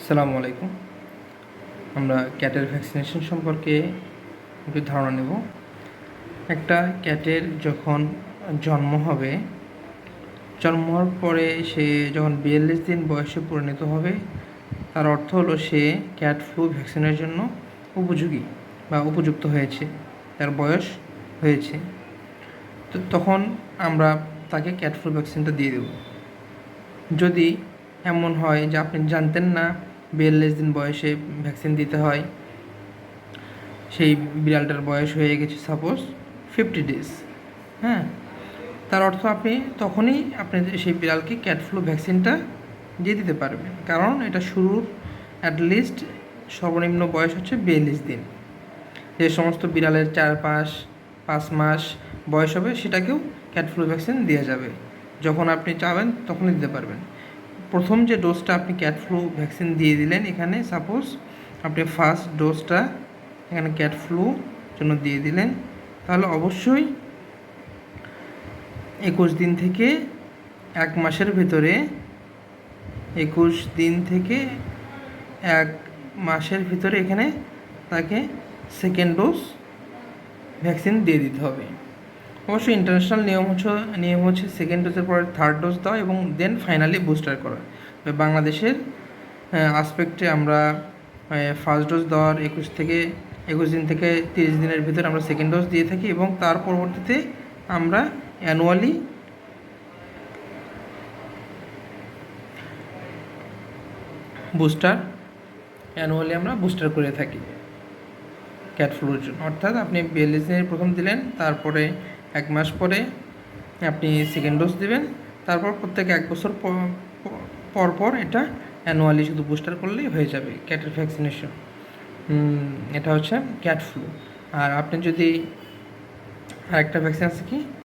আসসালামু আলাইকুম। আমরা ক্যাটের ভ্যাকসিনেশন সম্পর্কে একটু ধারণা নেব। একটা ক্যাটের যখন জন্ম হবে, জন্ম হওয়ার পরে সে যখন বিয়াল্লিশ দিন বয়সে পরিণত হবে, তার অর্থ হলো সে ক্যাট ফ্লু ভ্যাকসিনের জন্য উপযোগী বা উপযুক্ত হয়েছে, তার বয়স হয়েছে। তো তখন আমরা তাকে ক্যাট ফ্লু ভ্যাকসিনটা দিয়ে দেব। যদি এমন হয় যে আপনি জানতেন না বিয়াল্লিশ দিন বয়সে ভ্যাকসিন দিতে হয়। সেই বিড়ালটার বয়স হয়ে গেছে সাপোজ ফিফটি ডেজ হ্যাঁ? তার অর্থ আপনি তখনই আপনি সেই বিড়ালকে ক্যাট ফ্লু ভ্যাকসিনটা দিয়ে দিতে পারবেন। কারণ এটা শুরুর অ্যাটলিস্ট সর্বনিম্ন বয়স হচ্ছে বিয়াল্লিশ দিন। যে সমস্ত বিড়ালের চার পাঁচ পাঁচ মাস বয়স হবে, সেটাকেও ক্যাট ফ্লু ভ্যাকসিন দেওয়া যাবে। যখন আপনি চাবেন, তখনই দিতে পারবেন। প্রথম যে ডোজটা আপনি ক্যাট ফ্লু ভ্যাকসিন দিয়ে দিলেন, এখানে সাপোজ আপনি ফার্স্ট ডোজটা এখানে ক্যাট ফ্লু জন্য দিয়ে দিলেন, তাহলে অবশ্যই একুশ দিন থেকে এক মাসের ভেতরে একুশ দিন থেকে এক মাসের ভিতরে এখানে তাকে সেকেন্ড ডোজ ভ্যাকসিন দিয়ে দিতে হবে। অবশ্যই ইন্টারন্যাশনাল নিয়ম হচ্ছে নিয়ম হচ্ছে সেকেন্ড ডোজের পরে থার্ড ডোজ দেওয়া এবং দেন ফাইনালি বুস্টার করা। বাংলাদেশের আসপেক্টে আমরা ফার্স্ট ডোজ দেওয়ার একুশ থেকে, একুশ দিন থেকে তিরিশ দিনের ভিতরে আমরা সেকেন্ড ডোজ দিয়ে থাকি এবং তার পরবর্তীতে আমরা অ্যানুয়ালি বুস্টার অ্যানুয়ালি আমরা বুস্টার করে থাকি। ক্যাট ফ্লুর জন্য। অর্থাৎ আপনি বিয়াল্লিশ দিনের প্রথম দিলেন, তারপরে এক মাস পরে আপনি সেকেন্ড ডোজ দেবেন। তারপর প্রত্যেক এক বছর পর পর এটা অ্যানুয়ালি শুধু বুস্টার করলেই হয়ে যাবে ক্যাটের ভ্যাকসিনেশন এটা হচ্ছে ক্যাট ফ্লু আর আপনি যদি আরেকটা ভ্যাকসিন আছে কি?